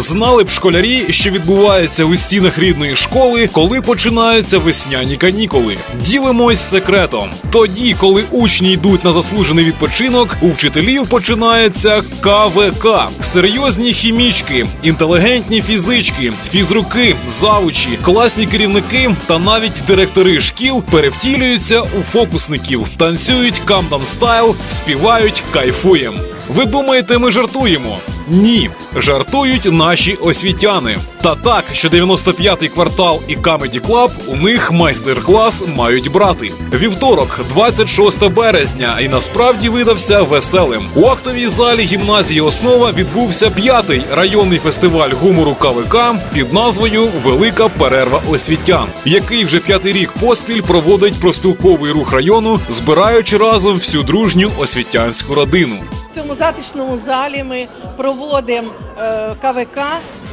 Знали б школярі, що відбувається у стінах рідної школи, коли починаються весняні канікули. Ділимось секретом. Тоді, коли учні йдуть на заслужений відпочинок, у вчителів починається КВК. Серйозні хімічки, інтелігентні фізички, фізруки, завучі, класні керівники та навіть директори шкіл перевтілюються у фокусників, танцюють камдан стайл, співають, кайфуєм. Ви думаєте, ми жартуємо? Ні, жартують наші освітяни. Та так, що 95-й квартал і Comedy Club у них майстер-клас мають брати. Вівторок, 26 березня, і насправді видався веселим. У актовій залі гімназії Основа відбувся п'ятий районний фестиваль гумору КВК під назвою Велика перерва освітян, який вже п'ятий рік поспіль проводить проспілковий рух району, збираючи разом всю дружню освітянську родину. Цьому затишному залі ми проводимо е, КВК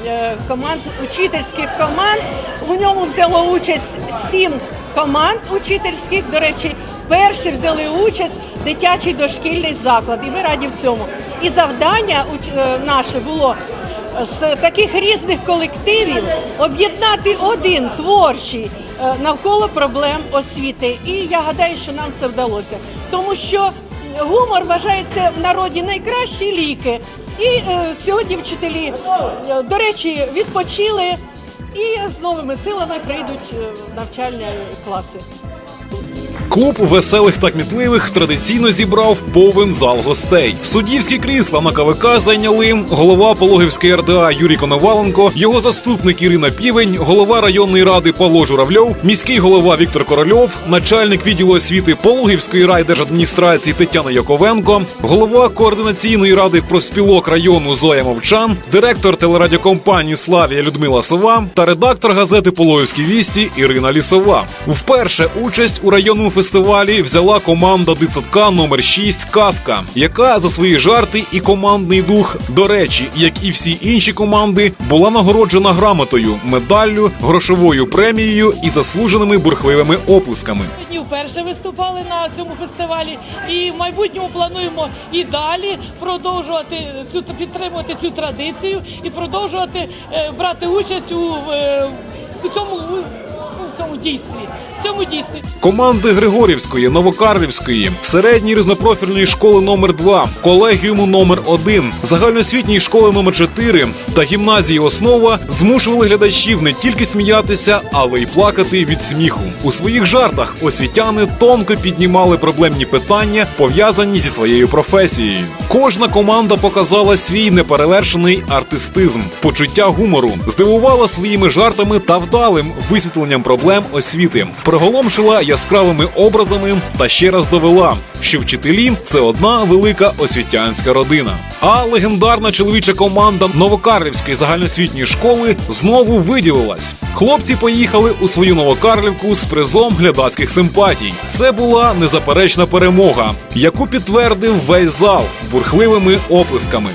е, команд учительських команд. У ньому взяло участь сім команд учительських. До речі, перші взяли участь дитячий дошкільний заклад. І ми раді в цьому. І завдання е, наше було з таких різних колективів об'єднати один творчий навколо проблем освіти. І я гадаю, що нам це вдалося, тому що гумор вважається в народі найкращі ліки. І е, сьогодні вчителі, е, до речі, відпочили і з новими силами прийдуть е, навчальні класи. Клуб веселих та кмітливих традиційно зібрав повен зал гостей. Суддівські крісла на КВК зайняли голова Пологівської РДА Юрій Коноваленко, його заступник Ірина Півень, голова районної ради Павло Журавльов, міський голова Віктор Корольов, начальник відділу освіти Пологівської райдержадміністрації Тетяна Яковенко, голова координаційної ради проспілок району Зоя Мовчан, директор телерадіокомпанії Славія Людмила Сова та редактор газети Пологівські вісті Ірина Лісова. Вперше участь у районному фестивалі взяла команда дитсадка номер 6 Казка, яка за свої жарти і командний дух, до речі, як і всі інші команди, була нагороджена грамотою, медаллю, грошовою премією і заслуженими бурхливими оплесками. Сьогодні вперше виступали на цьому фестивалі, і в майбутньому плануємо і далі продовжувати цю підтримувати цю традицію і продовжувати е, брати участь у, е, у цьому у цьому дійстві. В цьому дійстві. Команди Григорівської, Новокарлівської, середньої різнопрофільної школи номер 2 колегіуму номер 1 загальноосвітньої школи номер 4 та гімназії Основа змушували глядачів не тільки сміятися, але й плакати від сміху. У своїх жартах освітяни тонко піднімали проблемні питання, пов'язані зі своєю професією. Кожна команда показала свій неперевершений артистизм, почуття гумору, здивувала своїми жартами та вдалим висвітленням проблем освіти, приголомшила яскравими образами та ще раз довела, що вчителі це одна велика освітянська родина. А легендарна чоловіча команда Новокарлівської загальноосвітньої школи знову виділилась. Хлопці поїхали у свою Новокарлівку з призом глядацьких симпатій. Це була незаперечна перемога, яку підтвердив весь зал бурхливими оплесками.